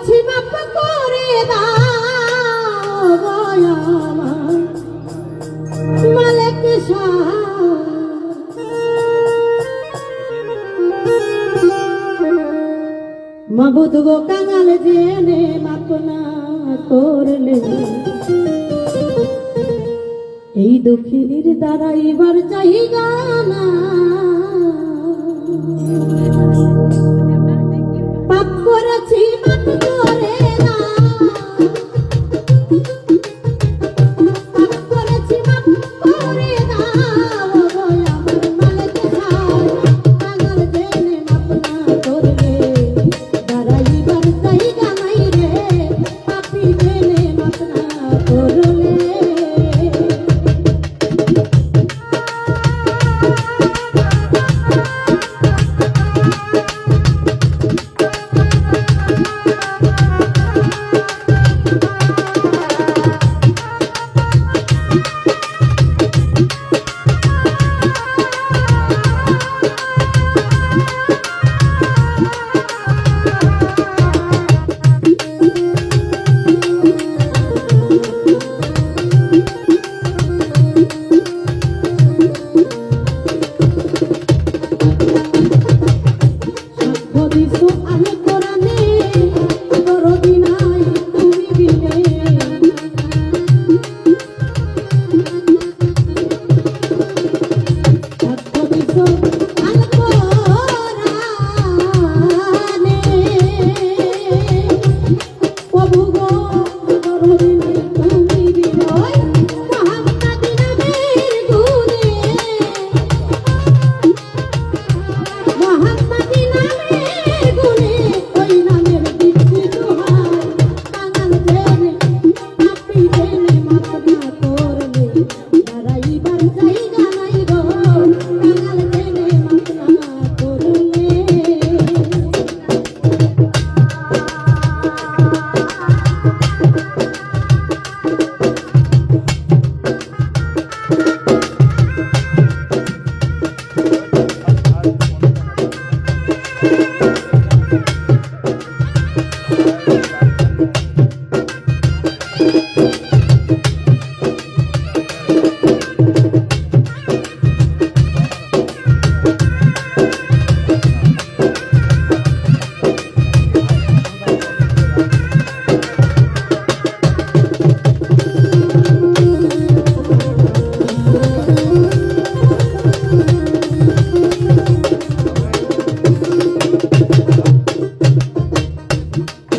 কাছে মাপ করে দাও মালিক মাবুদ গো কাঙাল জেনে মাপনা করলে। এই দুঃখীর দ্বারা এবার চাহিদা না। পাপ করেছি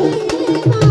Thank you.